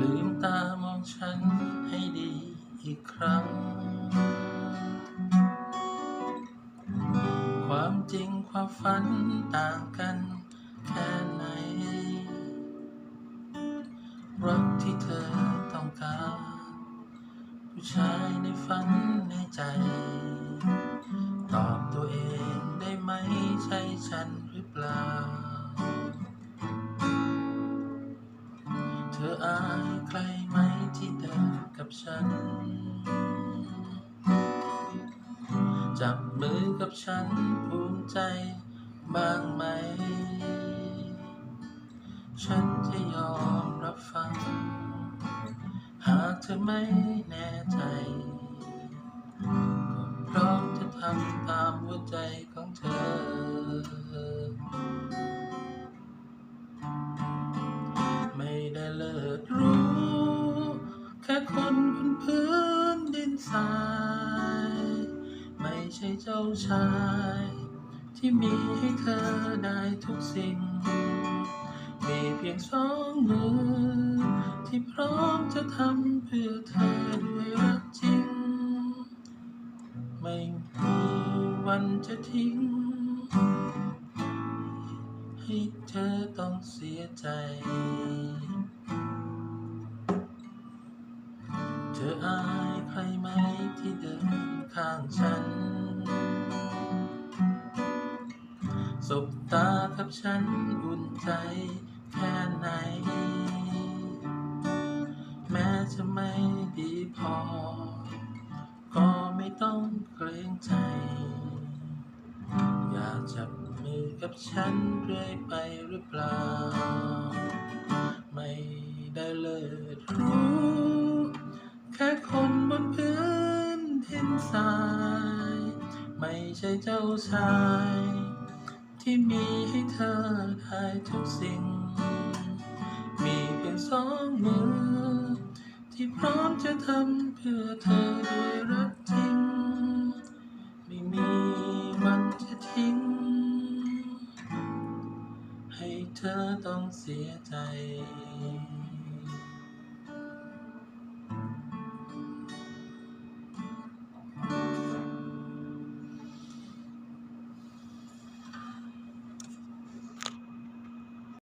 ลืมตามองฉันให้ดีอีกครั้ง ความจริงความฝันต่างกันแค่ไหน รักที่เธอต้องการ ผู้ชายในฝันในใจ ตอบตัวเองได้ไหมใช่ฉันหรือเปล่า เธออา ใครไหมที่เดินกับฉัน จับมือกับฉันภูมิใจบ้างไหม ฉันจะยอมรับฟัง หากเธอไม่แน่ใจก็พร้อมจะทำตามหัวใจ พื้นดินทราย ไม่ใช่เจ้าชาย ที่มีให้เธอได้ทุกสิ่ง มีเพียงสองมือ ที่พร้อมจะทำเพื่อเธอด้วยรักจริง ไม่มีวันจะทิ้ง ให้เธอต้องเสียใจ ธออายใครไหมที่เดินข้างฉัน สบตากับฉันอุ่นใจแค่ไหน แม้จะไม่ดีพอ ก็ไม่ต้องเกรงใจ อยากจับมือกับฉันเรื่อยไปหรือเปล่า ไม่ได้เลิศรู้ ค่คนบนพื้นทินทราย ไม่ใช่เจ้าชาย ที่มีให้เธอได้ทุกสิ่ง มีเพียงสองมือ ที่พร้อมจะทำเพื่อเธอด้วยรักจริง ไม่มีวันจะทิ้ง ให้เธอต้องเสียใจ